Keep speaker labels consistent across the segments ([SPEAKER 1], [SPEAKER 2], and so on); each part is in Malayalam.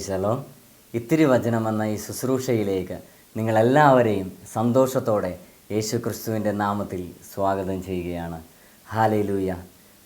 [SPEAKER 1] പ്രൈസലോ ഇത്തിരി വചനമെന്ന ഈ ശുശ്രൂഷയിലേക്ക് നിങ്ങളെല്ലാവരെയും സന്തോഷത്തോടെ യേശു ക്രിസ്തുവിന്റെ നാമത്തിൽ സ്വാഗതം ചെയ്യുകയാണ്. ഹാലയിലൂയ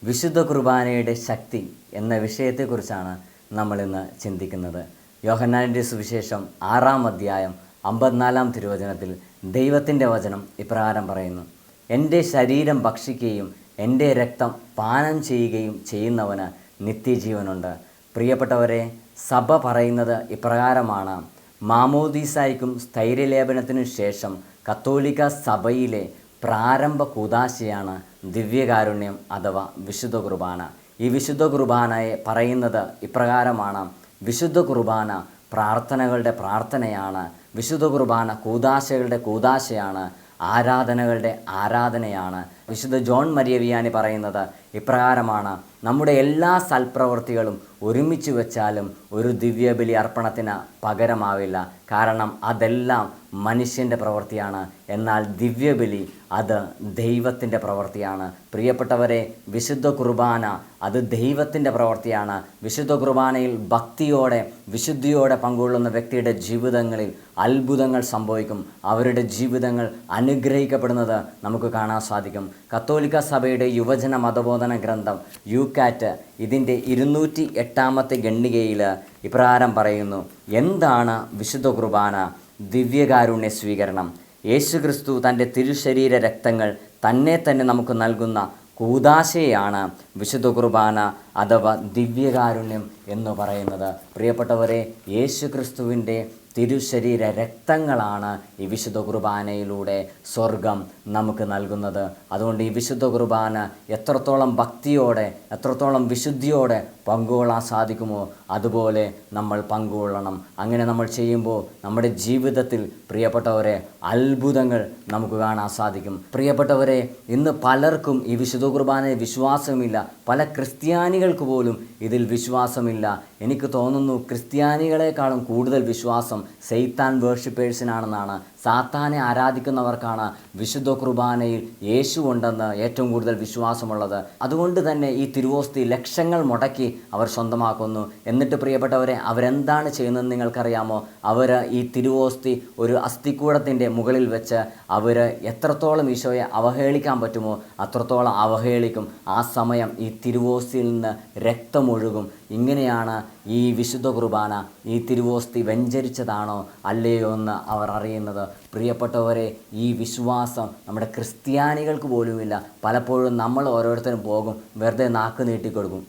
[SPEAKER 1] വിശുദ്ധ കുർബാനയുടെ ശക്തി എന്ന വിഷയത്തെക്കുറിച്ചാണ് നമ്മളിന്ന് ചിന്തിക്കുന്നത്. യോഹന്നാന്റെ സുവിശേഷം ആറാം അധ്യായം അമ്പത്തിനാലാം തിരുവചനത്തിൽ ദൈവത്തിന്റെ വചനം ഇപ്രകാരം പറയുന്നു. എന്റെ ശരീരം ഭക്ഷിക്കുകയും എന്റെ രക്തം പാനം ചെയ്യുകയും ചെയ്യുന്നവന് നിത്യജീവനുണ്ട്. പ്രിയപ്പെട്ടവരെ സഭ പറയുന്നത് ഇപ്രകാരമാണ്. മാമോദീസായ്ക്കും സ്ഥൈര്യലേപനത്തിനു ശേഷം കത്തോലിക്ക സഭയിലെ പ്രാരംഭ കൂതാശയാണ് ദിവ്യകാരുണ്യം അഥവാ വിശുദ്ധ കുർബാന. ഈ വിശുദ്ധ കുർബാനയെ പറയുന്നത് ഇപ്രകാരമാണ്. വിശുദ്ധ കുർബാന പ്രാർത്ഥനകളുടെ പ്രാർത്ഥനയാണ്. വിശുദ്ധ കുർബാന കൂതാശകളുടെ കൂതാശയാണ് ആരാധനകളുടെ ആരാധനയാണ്. വിശുദ്ധ ജോൺ മരിയവിയാനി പറയുന്നത് ഇപ്രകാരമാണ്. നമ്മുടെ എല്ലാ സൽപ്രവൃത്തികളും ഒരുമിച്ച് വെച്ചാലും ഒരു ദിവ്യബലി അർപ്പണത്തിന് പകരമാവില്ല. കാരണം അതെല്ലാം മനുഷ്യന്റെ പ്രവൃത്തിയാണ്. എന്നാൽ ദിവ്യബലി അത് ദൈവത്തിന്റെ പ്രവൃത്തിയാണ്. പ്രിയപ്പെട്ടവരെ വിശുദ്ധ കുർബാന അത് ദൈവത്തിന്റെ പ്രവൃത്തിയാണ്. വിശുദ്ധ കുർബാനയിൽ ഭക്തിയോടെ വിശുദ്ധിയോടെ പങ്കുകൊള്ളുന്ന വ്യക്തിയുടെ ജീവിതങ്ങളിൽ അത്ഭുതങ്ങൾ സംഭവിക്കും. അവരുടെ ജീവിതങ്ങൾ അനുഗ്രഹിക്കപ്പെടുന്നത് നമുക്ക് കാണാൻ സാധിക്കും. കത്തോലിക്ക സഭയുടെ യുവജന മതബോധന ഗ്രന്ഥം യു കാറ്റ് ഇതിന്റെ ഇരുന്നൂറ്റി എട്ടാമത്തെ ഗണ്ണികയിൽ ഇപ്രകാരം പറയുന്നു എന്താണ് വിശുദ്ധ കുർബാന? ദിവ്യകാരുണ്യ സ്വീകരണം. യേശുക്രിസ്തു തന്റെ തിരുശരീര രക്തങ്ങൾ തന്നെ തന്നെ നമുക്ക് നൽകുന്ന കൂതാശയാണ് വിശുദ്ധ കുർബാന അഥവാ ദിവ്യകാരുണ്യം എന്ന് പറയുന്നത്. പ്രിയപ്പെട്ടവരെ യേശു ക്രിസ്തുവിന്റെ തിരുശരീര രക്തങ്ങളാണ് ഈ വിശുദ്ധ കുർബാനയിലൂടെ സ്വർഗം നമുക്ക് നൽകുന്നത്. അതുകൊണ്ട് ഈ വിശുദ്ധ കുർബാന എത്രത്തോളം ഭക്തിയോടെ എത്രത്തോളം വിശുദ്ധിയോടെ പങ്കുകൊള്ളാൻ സാധിക്കുമോ അതുപോലെ നമ്മൾ പങ്കുകൊള്ളണം. അങ്ങനെ നമ്മൾ ചെയ്യുമ്പോൾ നമ്മുടെ ജീവിതത്തിൽ പ്രിയപ്പെട്ടവരെ അത്ഭുതങ്ങൾ നമുക്ക് കാണാൻ സാധിക്കും. പ്രിയപ്പെട്ടവരെ ഇന്ന് പലർക്കും ഈ വിശുദ്ധ കുർബാനയിൽ വിശ്വാസമില്ല. പല ക്രിസ്ത്യാനികൾക്ക് പോലും ഇതിൽ വിശ്വാസമില്ല. എനിക്ക് തോന്നുന്നു ക്രിസ്ത്യാനികളെക്കാളും കൂടുതൽ വിശ്വാസം സെയ്ത്താൻ വേർഷിപ്പേഴ്സിനാണെന്നാണ് സാത്താനെ ആരാധിക്കുന്നവർക്കാണ് വിശുദ്ധ കുർബാനയിൽ യേശു ഉണ്ടെന്ന് ഏറ്റവും കൂടുതൽ വിശ്വാസമുള്ളത്. അതുകൊണ്ട് തന്നെ ഈ തിരുവോസ്തി ലക്ഷങ്ങൾ മുടക്കി അവർ സ്വന്തമാക്കുന്നു. എന്നിട്ട് പ്രിയപ്പെട്ടവരെ അവരെന്താണ് ചെയ്യുന്നതെന്ന് നിങ്ങൾക്കറിയാമോ? അവർ ഈ തിരുവോസ്തി ഒരു അസ്ഥിക്കൂടത്തിന്റെ മുകളിൽ വെച്ച് അവർ എത്രത്തോളം ഈശോയെ അവഹേളിക്കാൻ പറ്റുമോ അത്രത്തോളം അവഹേളിക്കും. ആ സമയം ഈ തിരുവോസ്തിയിൽ നിന്ന് രക്തമൊഴുകും. ഇങ്ങനെയാണ് ഈ വിശുദ്ധ കുർബാന ഈ തിരുവോസ്തി വെഞ്ചരിച്ചതാണോ അല്ലയോ എന്ന് അവർ അറിയുന്നത്. പ്രിയപ്പെട്ടവരെ ഈ വിശ്വാസം നമ്മുടെ ക്രിസ്ത്യാനികൾക്ക് പോലുമില്ല. പലപ്പോഴും നമ്മൾ ഓരോരുത്തരും പോകും വെറുതെ നാക്ക് നീട്ടിക്കൊടുക്കും.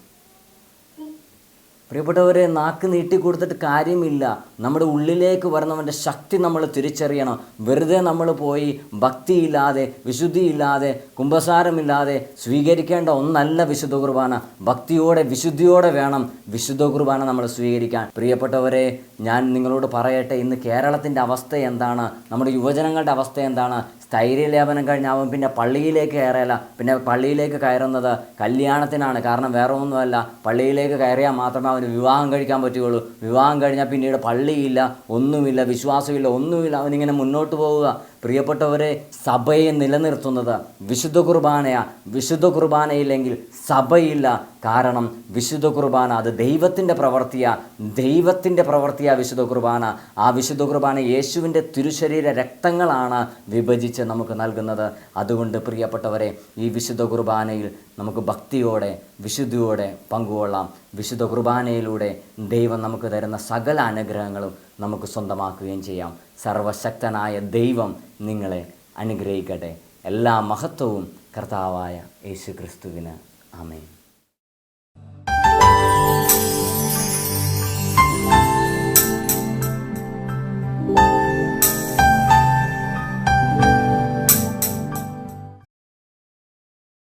[SPEAKER 1] പ്രിയപ്പെട്ടവരെ നാക്ക് നീട്ടി കൊടുത്തിട്ട് കാര്യമില്ല. നമ്മുടെ ഉള്ളിലേക്ക് വരുന്നവന്റെ ശക്തി നമ്മൾ തിരിച്ചറിയണം. വെറുതെ നമ്മൾ പോയി ഭക്തിയില്ലാതെ വിശുദ്ധിയില്ലാതെ കുംഭസാരമില്ലാതെ സ്വീകരിക്കേണ്ട ഒന്നല്ല വിശുദ്ധ കുർബാന. ഭക്തിയോടെ വിശുദ്ധിയോടെ വേണം വിശുദ്ധ കുർബാന നമ്മൾ സ്വീകരിക്കാൻ. പ്രിയപ്പെട്ടവരെ ഞാൻ നിങ്ങളോട് പറയട്ടെ ഇന്ന് കേരളത്തിന്റെ അവസ്ഥ എന്താണ്? നമ്മുടെ യുവജനങ്ങളുടെ അവസ്ഥ എന്താണ്? സ്ഥൈര്യലേപനം കഴിഞ്ഞ് അവൻ പിന്നെ പള്ളിയിലേക്ക് കയറിയല്ല. പിന്നെ പള്ളിയിലേക്ക് കയറുന്നത് കല്യാണത്തിനാണ്. കാരണം വേറെ ഒന്നുമല്ല പള്ളിയിലേക്ക് കയറിയാൽ മാത്രമേ അവന് വിവാഹം കഴിക്കാൻ പറ്റുകയുള്ളൂ. വിവാഹം കഴിഞ്ഞാൽ പിന്നീട് പള്ളിയില്ല ഒന്നുമില്ല വിശ്വാസമില്ല ഒന്നുമില്ല. അവനിങ്ങനെ മുന്നോട്ട് പോവുക. പ്രിയപ്പെട്ടവരെ സഭയെ നിലനിർത്തുന്നത് വിശുദ്ധ കുർബാനയാണ് വിശുദ്ധ കുർബാനയില്ലെങ്കിൽ സഭയില്ല. കാരണം വിശുദ്ധ കുർബാന അത് ദൈവത്തിന്റെ പ്രവൃത്തിയാണ് ദൈവത്തിന്റെ പ്രവൃത്തിയാണ് വിശുദ്ധ കുർബാന. ആ വിശുദ്ധ കുർബാന യേശുവിന്റെ തിരുശരീര രക്തങ്ങളാണ് വിഭജിച്ച് നമുക്ക് നൽകുന്നത്. അതുകൊണ്ട് പ്രിയപ്പെട്ടവരെ ഈ വിശുദ്ധ കുർബാനയിൽ നമുക്ക് ഭക്തിയോടെ വിശുദ്ധിയോടെ പങ്കുകൊള്ളാം. വിശുദ്ധ കുർബാനയിലൂടെ ദൈവം നമുക്ക് തരുന്ന സകല അനുഗ്രഹങ്ങളും നമുക്ക് സ്വന്തമാക്കുകയും ചെയ്യാം. സർവശക്തനായ ദൈവം നിങ്ങളെ അനുഗ്രഹിക്കട്ടെ. എല്ലാ മഹത്വവും കർത്താവായ യേശു ക്രിസ്തുവിന് ആമേൻ.